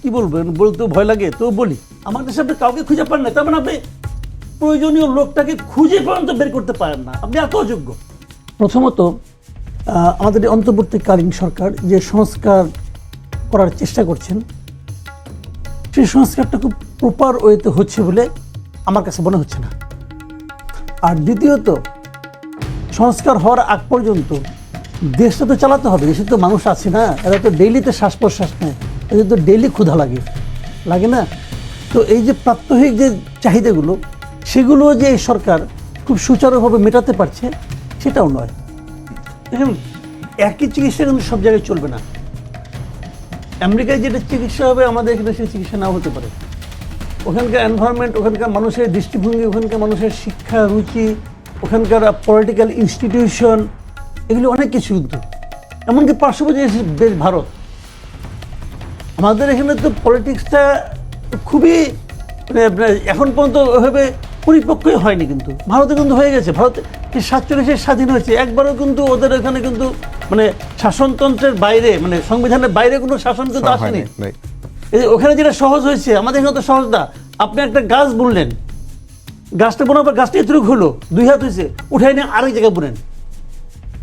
কি বলবেন বলতে ভয় লাগে, তো বলি। আমার দেশে আপনি কাউকে খুঁজে পান না, তার মানে আপনি প্রয়োজনীয় লোকটাকে খুঁজে পর্যন্ত বের করতে পারেন না। আপনি এত অযোগ্য। প্রথমত আমাদের অন্তর্বর্তীকালীন সরকার যে সংস্কার করার চেষ্টা করছেন, সেই সংস্কারটা খুব প্রপার ওয়েতে হচ্ছে বলে আমার কাছে মনে হচ্ছে না। আর দ্বিতীয়ত, সংস্কার হওয়ার আগ পর্যন্ত দেশটা তো চালাতে হবে, দেশে তো মানুষ আছে না, এরা তো ডেইলিতে শ্বাস প্রশ্বাস নেয়। এদের তো ডেইলি ক্ষুধা লাগে লাগে না? তো এই যে প্রাত্যহিক যে চাহিদাগুলো, সেগুলো যে সরকার খুব সুচারুভাবে মেটাতে পারছে, সেটাও নয়। দেখুন, একই চিকিৎসা কিন্তু সব জায়গায় চলবে না। আমেরিকায় যেটা চিকিৎসা হবে, আমাদের এখানে সেই চিকিৎসা নাও হতে পারে। ওখানকার এনভায়রনমেন্ট ওখানকার মানুষের দৃষ্টিভঙ্গি, ওখানকার মানুষের শিক্ষা, রুচি, ওখানকার পলিটিক্যাল ইনস্টিটিউশন এগুলো অনেক কিছু কিন্তু। এমনকি পার্শ্ববর্তী দেশ ভারত আমাদের এখানে তো পলিটিক্সটা খুবই মানে আপনার এখন পর্যন্ত ওইভাবে পরিপক্কই হয়নি কিন্তু। ভারতে কিন্তু হয়ে গেছে। ভারতে সাতচল্লিশে স্বাধীন হয়েছে। একবারও কিন্তু ওদের এখানে কিন্তু মানে শাসনতন্ত্রের বাইরে মানে সংবিধানের বাইরে কোনো শাসন কিন্তু আসেনি। ওখানে যেটা সহজ হয়েছে আমাদের এখানে তো সহজ না আপনি একটা গাছ বুনলেন। গাছটা বোনার পর গাছটা এতটুকু হলো দুই হাত হয়েছে উঠাই নিয়ে আরেক জায়গায় বুনেন।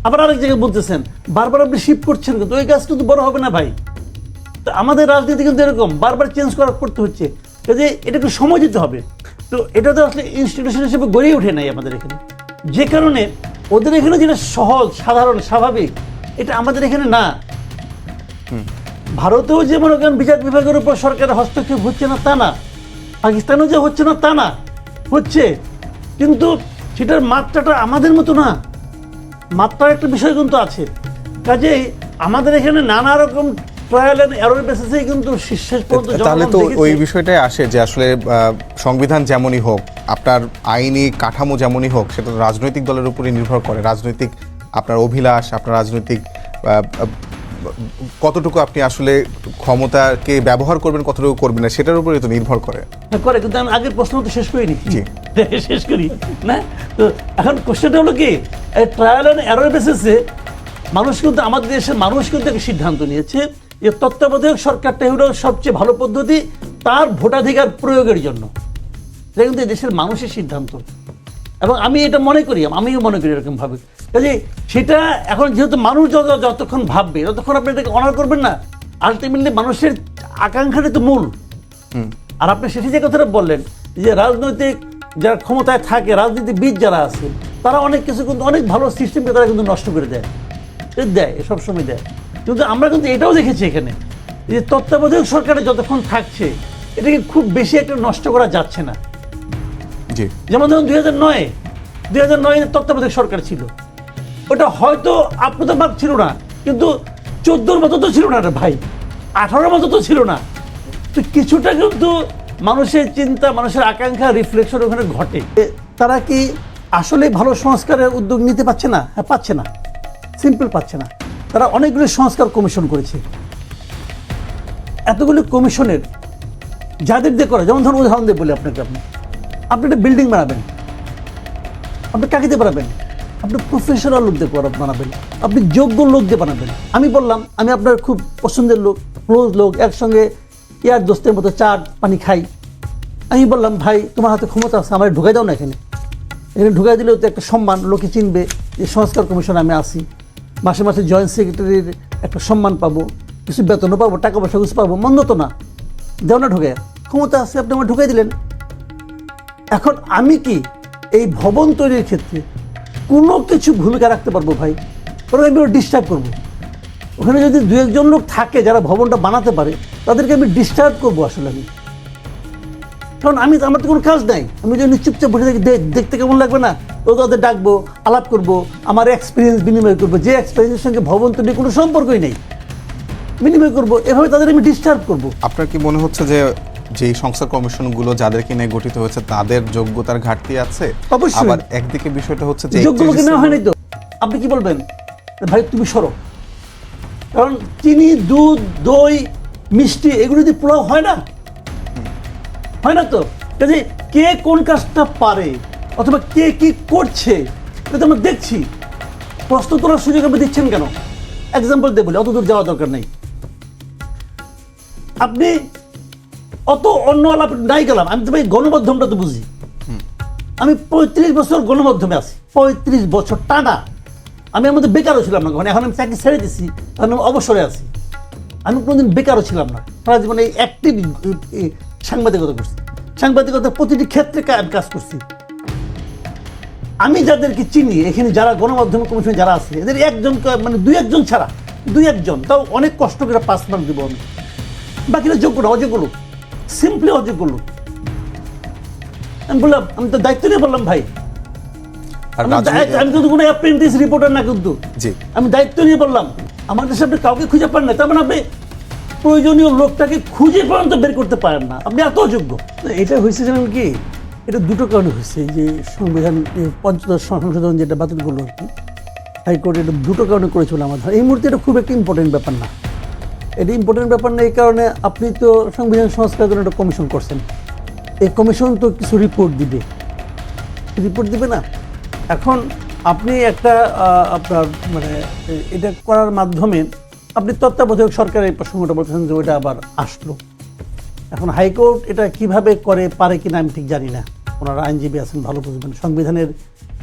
আবার আরেক জায়গায় বুনতেছেন। বারবার আপনি শিফট করছেন কিন্তু। ওই গাছ কিন্তু বড় হবে না ভাই। তো আমাদের রাজনীতি কিন্তু এরকম বারবার চেঞ্জ করা করতে হচ্ছে। কাজে এটা একটু সময় দিতে হবে। তো এটা তো আসলে ইনস্টিটিউশন হিসেবে গড়েই ওঠে নাই আমাদের এখানে। যে কারণে ওদের এখানে যেটা সহজ সাধারণ স্বাভাবিক এটা আমাদের এখানে না। ভারতেও যে মনে করেন বিচার বিভাগের উপর সরকারের হস্তক্ষেপ হচ্ছে না তা না। পাকিস্তানেও যে হচ্ছে না তা না। হচ্ছে। কিন্তু সেটার মাত্রাটা আমাদের মতো না। মাত্রার একটা বিষয় কিন্তু আছে। কাজেই আমাদের এখানে নানা রকম ট্রায়াল এরর বেসিসেই কিন্তু শেষ পর্যন্ত তাহলে তো ওই বিষয়টাই আসে যে আসলে সংবিধান যেমনই হোক আপনার আইনি কাঠামো যেমনই হোক সেটা তো রাজনৈতিক দলের উপরে নির্ভর করে। রাজনৈতিক আপনার অভিলাষ আপনার রাজনৈতিক কতটুকু আপনি আসলে ক্ষমতাকে ব্যবহার করবেন কতটুকু করবেন না সেটার উপরে তো নির্ভর করে। হ্যাঁ, করে কিন্তু আমি আগের প্রশ্ন তো শেষ করিনি। জি। শেষ করি না? তো এখন কোশ্চেনটা হলো কি ট্রায়াল অ্যান্ড এরর বেসিসে মানুষ কিন্তু আমাদের দেশের মানুষ কিন্তু একটা সিদ্ধান্ত নিয়েছে যে তত্ত্বাবধায়ক সরকারটাই হলো সবচেয়ে ভালো পদ্ধতি তার ভোটাধিকার প্রয়োগের জন্য। এটা কিন্তু দেশের মানুষের সিদ্ধান্ত। এবং আমি এটা মনে করি আমিও মনে করি এরকম ভাবে কাজে সেটা এখন যেহেতু মানুষ যত যতক্ষণ ভাববে ততক্ষণ আপনি এটাকে অনার করবেন না আলটিমেটলি মানুষের আকাঙ্ক্ষাটাই তো মূল। আর আপনি শেষে যে কথাটা বললেন যে রাজনৈতিক যারা ক্ষমতায় থাকে রাজনীতিবিদ যারা আছে তারা অনেক কিছু কিন্তু অনেক ভালো সিস্টেমকে তারা কিন্তু নষ্ট করে দেয়। এ দেয় সব সময় দেয়। কিন্তু আমরা কিন্তু এটাও দেখেছি এখানে যে তত্ত্বাবধায়ক সরকারে যতক্ষণ থাকছে এটাকে খুব বেশি একটা নষ্ট করা যাচ্ছে না। জি। যেমন ধরুন দুই হাজার নয় দুই হাজার নয় তত্ত্বাবধায়ক সরকার ছিল। ওটা হয়তো আপনাদের ছিল না কিন্তু চোদ্দোর মতো তো ছিল না রে ভাই। আঠারোর মতো তো ছিল না। তো কিছুটা কিন্তু মানুষের চিন্তা মানুষের আকাঙ্ক্ষা রিফ্লেকশন ওখানে ঘটে। এ, তারা কি আসলে ভালো সংস্কারের উদ্যোগ নিতে পারছে না? হ্যাঁ পাচ্ছে না। সিম্পল পাচ্ছে না। তারা অনেকগুলি সংস্কার কমিশন করেছে। এতগুলো কমিশনের যাদের দিয়ে করে, যেমন ধরুন উদাহরণ দিয়ে বলি আপনাকে আপনি আপনি একটা বিল্ডিং বানাবেন। আপনি কাকে দিয়ে বানাবেন? আপনি প্রফেশনাল লোক দিয়ে বানাবেন। আপনি যোগ্য লোক দিয়ে বানাবেন। আমি বললাম, আমি আপনার খুব পছন্দের লোক ক্লোজ লোক, একসঙ্গে ইয়ার দোস্তের মতো চা, পানি খাই। আমি বললাম, ভাই, তোমার হাতে ক্ষমতা আছে, আমার ঢুকাই দাও না এখানে। এখানে ঢুকাই দিলেও তো একটা সম্মান, লোকে চিনবে যে সংস্কার কমিশনে আমি আসি মাসে মাসে জয়েন্ট সেক্রেটারির একটা সম্মান পাবো, কিছু বেতনও পাবো, টাকা পয়সা কিছু পাবো, মন্দ তো না। দেও না ঢুকে। ক্ষমতা আছে, আপনি আমার ঢুকাই দিলেন। এখন আমি কি এই ভবন তৈরির ক্ষেত্রে কোনো কিছু ভূমিকা রাখতে পারব ভাই? কারণ আমি ডিস্টার্ব করব। ওখানে যদি দু একজন লোক থাকে যারা ভবনটা বানাতে পারে, তাদেরকে আমি ডিস্টার্ব করব আসলে আমি। কারণ আমি আমার তো কোনো কাজ নাই। আমি যদি চুপচাপ বসে থাকি দেখতে কেমন লাগবে না? ও তাদের ডাকবো আলাপ করব আমার এক্সপিরিয়েন্স বিনিময় করব। যে এক্সপিরিয়েন্সের সঙ্গে ভবন তৈরির কোনো সম্পর্কই নেই। বিনিময় করব এভাবে তাদের আমি ডিস্টার্ব করব। আপনার কি মনে হচ্ছে যে যে সংস্কার কমিশনগুলো যাদেরকে নিয়ে গঠিত হয়েছে তাদের যোগ্যতার ঘাটতি আছে? অবশ্যই। আবার একদিকে বিষয়টা হচ্ছে যে যোগ্য লোকে 31 নেওয়া হয়নি তো? আপনি কি বলবেন? ভাই তুমি সরো। কারণ চিনি দুধ দই মিষ্টি এগুলো যদি পোলাও হয় না হয় না তো? কাজে কে কোন কাজটা পারে অথবা কে কি করছে এটা তো আমরা দেখছি। প্রশ্ন তোলার সুযোগ আপনি দিচ্ছেন কেন? এক্সাম্পল দিয়ে বলি অত দূর যাওয়া দরকার নেই। আপনি অত অন্য আলাপ নাই গেলাম আমি তো ভাই গণমাধ্যমটা তো বুঝি। আমি পঁয়ত্রিশ বছর গণমাধ্যমে আছি পঁয়ত্রিশ বছর টানা। আমি আমার মধ্যে বেকারও ছিলাম না মানে এখন আমি চাকরি ছেড়ে দিছি এখন আমি অবসরে আছি। আমি কোনোদিন বেকারও ছিলাম না। সারা জীবনে অ্যাক্টিভ সাংবাদিকতা করছি। সাংবাদিকতার প্রতিটি ক্ষেত্রে আমি কাজ করছি। আমি যাদেরকে চিনি এখানে যারা গণমাধ্যম কমিশনে যারা আছে এদের একজন মানে দুই একজন ছাড়া দুই একজন তাও অনেক কষ্ট করে পাস মার্ক দিব আমি। বাকিরা যোগ্য না অযোগ্য লোক সিম্পলি অযোগ্য লোক। আমি বললাম আমি তো দায়িত্ব নিয়ে বললাম ভাই। আমি কিন্তু কোনো অ্যাপ্রেন্টিস রিপোর্টার না কিন্তু আমি দায়িত্ব নিয়ে বললাম আমার দেশে আপনি কাউকে খুঁজে পান না তার মানে আপনি প্রয়োজনীয় লোকটাকে খুঁজে পর্যন্ত বের করতে পারেন না। আপনি এত অযোগ্য। এটা হয়েছে জানেন কি, এটা দুটো কারণে হয়েছে যে সংবিধান পঞ্চদশ সংশোধন যেটা বাতিল করল আর কি, হাইকোর্ট এটা দুটো কারণে করেছিল আমার ধারণা। এই মুহূর্তে এটা খুব একটা ইম্পর্টেন্ট ব্যাপার না। এটা ইম্পর্টেন্ট ব্যাপার না, এই কারণে আপনি তো সংবিধান সংস্কার জন্য একটা কমিশন করছেন। এই কমিশন তো কিছু রিপোর্ট দিবে। রিপোর্ট দিবে না। এখন আপনি একটা আপনার মানে এটা করার মাধ্যমে আপনি তত্ত্বাবধায়ক সরকারের এই প্রসঙ্গটা বলছেন যে ওইটা আবার আসলো। এখন হাইকোর্ট এটা কীভাবে করে পারে কিনা আমি ঠিক জানি না। ওনারা আইনজীবী আছেন ভালো বুঝবেন। সংবিধানের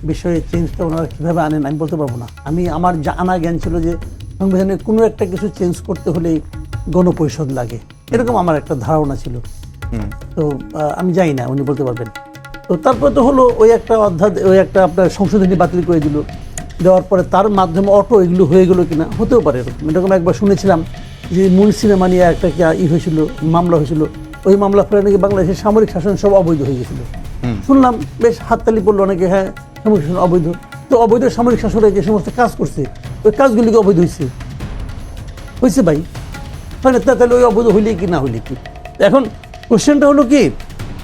বিষয়ে চেঞ্জটা ওনারা কীভাবে আনেন আমি বলতে পারব না। আমি আমার জানা জ্ঞান ছিল যে সংবিধানে কোনো একটা কিছু চেঞ্জ করতে হলে গণপরিষদ লাগে। এরকম আমার একটা ধারণা ছিল। তো আমি জানি না উনি বলতে পারবেন। তো তারপর তো হলো ওই একটা অধ্যায় ওই একটা আপনার সংশোধনী বাতিল করে দিল। দেওয়ার পরে তার মাধ্যমে অটো এগুলো হয়ে গেলো কিনা হতেও পারে এরকম। এরকম একবার শুনেছিলাম যে মূল সিনেমা নিয়ে একটা কি ই হয়েছিল মামলা হয়েছিল। ওই মামলা ফলে নাকি বাংলাদেশের সামরিক শাসন সব অবৈধ হয়ে গেছিল। শুনলাম বেশ হাততালি পড়ল অনেকে হ্যাঁ সামরিক শাসন অবৈধ। তো অবৈধ সামরিক শাসনে যে সমস্ত কাজ করছে ওই কাজগুলিকে অবৈধ হয়েছে? হয়েছে ভাই। মানে তা- তাহলে ওই অবৈধ হইলে কি না হইলে কি? এখন কোশ্চেনটা হলো কি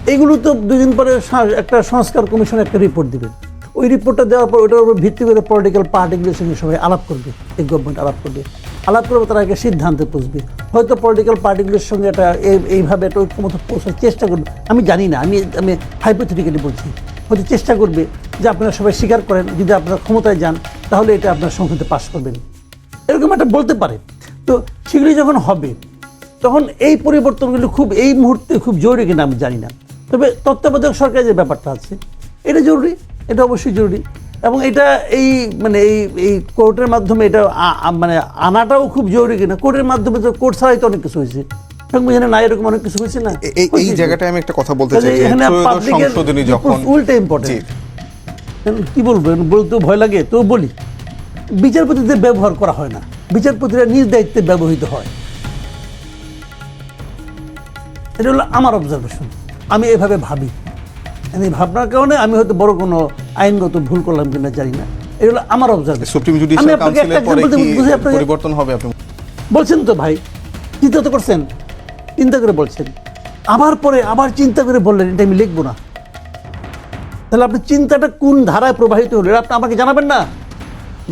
এগুলো তো দুদিন পরে একটা সংস্কার কমিশন একটা রিপোর্ট দিবেন ওই রিপোর্টটা দেওয়ার পর ওটার উপর ভিত্তি করে পলিটিক্যাল পার্টিগুলোর সঙ্গে সবাই আলাপ করবে, এই গভর্নমেন্ট আলাপ করবে। আলাপ করবে তারা আগে সিদ্ধান্তে পৌঁছবে হয়তো পলিটিক্যাল পার্টিগুলোর সঙ্গে একটা এই- এইভাবে একটা ঐক্যমত পৌঁছার চেষ্টা করবে। আমি জানি না, আমি আমি হাইপোথেটিক্যালি বলছি। হয়তো চেষ্টা করবে যে আপনারা সবাই স্বীকার করেন, যদি আপনারা ক্ষমতায় যান, তাহলে এটা আপনার সংসদে পাশ করবেন। এরকম একটা বলতে পারে। তো সেগুলি যখন হবে, তখন এই পরিবর্তনগুলো খুব, এই মুহূর্তে খুব জরুরি কিনা আমি জানি না। তবে তত্ত্বাবধায়ক সরকারের যে ব্যাপারটা আছে, এটা জরুরি। এটা অবশ্যই জরুরি। এবং এটা এই মানে এই এই কোর্টের মাধ্যমে এটা মানে আনাটাও খুব জরুরি কিনা। কোর্টের মাধ্যমে তো কোর্ট ছাড়াই তো অনেক কিছু হয়েছে। সংবিধানে না এরকম অনেক কিছু হয়েছে না? এই- এই হয়েছে। তো। জায়গাটায় আমি একটা কথা বলতে চাই এখানে সংশোধনী যখন উল্টে ইম্পর্টেন্ট কি বলব? বলতে ভয় লাগে। তো বলি বিচারপতিদের ব্যবহার করা হয় না। বিচারপতিরা নিজ দায়িত্বে ব্যবহৃত হয়। এটা হলো আমার অবজারভেশন আমি এভাবে ভাবি। এই ভাবনার কারণে আমি হয়তো বড় কোনো আইনগত ভুল করলাম কিনা জানি না। এটা হলো আমার অবজারভেশন সুপ্রিম জুডিশিয়াল কাউন্সিলের পরে কি পরিবর্তন হবে আপনি? বলছেন তো ভাই চিন্তা তো করছেন চিন্তা করে বলছেন। আবার পরে আবার চিন্তা করে বললেন এটা আমি লিখব না। তাহলে আপনি চিন্তাটা কোন ধারায় প্রবাহিত হলো আপনি আমাকে জানাবেন না?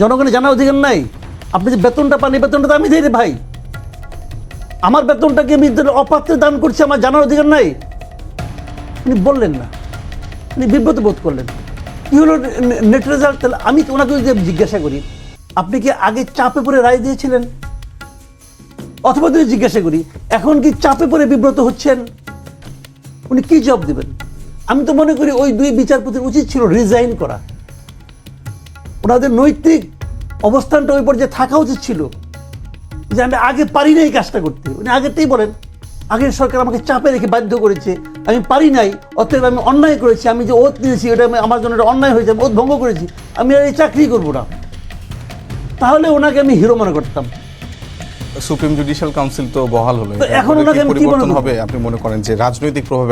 জনগণের জানার অধিকার নাই। আপনি যে বেতনটা পান এই বেতনটা তো আমি দিই ভাই। আমার বেতনটাকে আমি অপাত্রে দান করছি আমার জানার অধিকার নাই। উনি বললেন না। উনি বিব্রত বোধ করলেন। কি হলো নেট রেজাল্ট তাহলে আমি তো ওনাকে যদি জিজ্ঞাসা করি, আপনি কি আগে চাপে পড়ে রায় দিয়েছিলেন? অথবা যদি জিজ্ঞাসা করি, এখন কি চাপে পড়ে বিব্রত হচ্ছেন? উনি কি জব দিবেন? আমি তো মনে করি ওই দুই বিচারপতির উচিত ছিল রিজাইন করা। ওনাদের নৈতিক অবস্থানটা ওই পর্যায়ে থাকা উচিত ছিল। যে আমি আগে পারি না এই কাজটা করতে। উনি আগেতেই বলেন। আগের সরকার আমাকে চাপে রেখে বাধ্য করেছে। আমি পারি নাই অতএব আমি অন্যায় করেছি আমি যে ওত নিয়েছি ওটা আমি আমার জন্য এটা অন্যায় হয়েছে আমি ওত ভঙ্গ করেছি আমি আর এই চাকরি করব না। তাহলে ওনাকে আমি হিরো মনে করতাম। সুপ্রিম জুডিশিয়াল কাউন্সিল তো বহাল হলো। এখন ওনাকে আমি কি মনে হবে? আপনি মনে করেন যে রাজনৈতিক প্রভাবে